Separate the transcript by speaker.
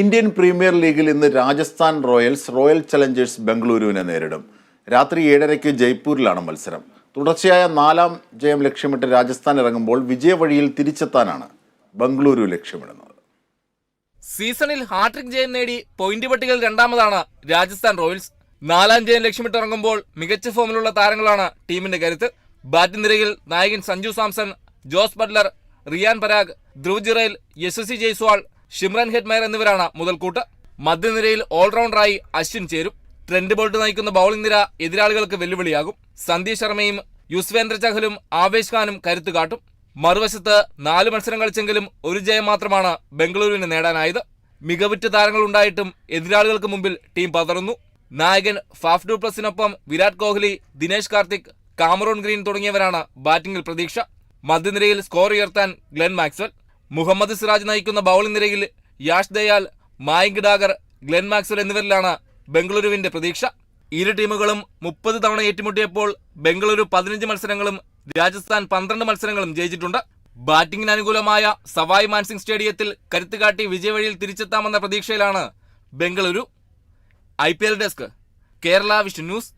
Speaker 1: Indian premier ലീഗിൽ ഇന്ന് Rajasthan Royals royal Challengers ബംഗളൂരുവിനെ നേരിടും. രാത്രി ഏഴരയ്ക്ക് ജയ്പൂരിലാണ് മത്സരം. തുടർച്ചയായ നാലാം ജയം ലക്ഷ്യമിട്ട് രാജസ്ഥാൻ ഇറങ്ങുമ്പോൾ വിജയവഴിയിൽ തിരിച്ചെത്താനാണ് ബംഗളൂരു ലക്ഷ്യമിടുന്നത്.
Speaker 2: സീസണിൽ ഹാട്രിക് ജയം നേടി പോയിന്റ് പട്ടികയിൽ രണ്ടാമതാണ് രാജസ്ഥാൻ റോയൽസ്. നാലാം ജയം ലക്ഷ്യമിട്ടിറങ്ങുമ്പോൾ മികച്ച ഫോമിലുള്ള താരങ്ങളാണ് ടീമിന്റെ കരുത്ത്. ബാറ്റിംഗ് നിരയിൽ നായകൻ Sanju Samson Jos Buttler Riyan Parag Dhruv Jurel Yashasvi Jaiswal Shimron Hetmyer എന്നിവരാണ് മുതൽക്കൂട്ട്. മധ്യനിരയിൽ ഓൾറൗണ്ടറായി അശ്വിൻ ചേരും. ട്രെൻഡ് ബോൾട്ട് നയിക്കുന്ന ബൌളിംഗ് നിര എതിരാളികൾക്ക് വെല്ലുവിളിയാകും. സന്ദീപ് ശർമ്മയും യുസ്വേന്ദ്ര ചഹലും ആവേശ് ഖാനും കരുത്തു കാട്ടും. മറുവശത്ത് നാല് മത്സരം കളിച്ചെങ്കിലും ഒരു ജയം മാത്രമാണ് ബംഗളൂരുവിന് നേടാനായത്. മികവുറ്റ താരങ്ങളുണ്ടായിട്ടും എതിരാളികൾക്ക് മുമ്പിൽ ടീം പതറുന്നു. നായകൻ ഫാഫ് ഡു പ്ലസിനൊപ്പം വിരാട് കോഹ്ലി ദിനേശ് കാർത്തിക് കാമറോൺ ഗ്രീൻ തുടങ്ങിയവരാണ് ബാറ്റിംഗിൽ പ്രതീക്ഷ. മധ്യനിരയിൽ സ്കോർ ഉയർത്താൻ ഗ്ലെൻ മാക്സ്വൽ. മുഹമ്മദ് സിറാജ് നയിക്കുന്ന ബൌളിംഗ് നിരയിൽ യാഷ് ദയാൽ മായങ്ക് ഡാഗർ ഗ്ലെൻ മാക്സ്വൽ എന്നിവരിലാണ് ബംഗളൂരുവിന്റെ പ്രതീക്ഷ. ഇരു ടീമുകളും മുപ്പത് തവണ ഏറ്റുമുട്ടിയപ്പോൾ ബംഗളൂരു പതിനഞ്ച് മത്സരങ്ങളും രാജസ്ഥാൻ പന്ത്രണ്ട് മത്സരങ്ങളും ജയിച്ചിട്ടുണ്ട്. ബാറ്റിംഗിന് അനുകൂലമായ സവായ് മാൻസിംഗ് സ്റ്റേഡിയത്തിൽ കരുത്ത് കാട്ടി വിജയവഴിയിൽ തിരിച്ചെത്താമെന്ന പ്രതീക്ഷയിലാണ് Bengaluru. I P L desk Kerala vision news.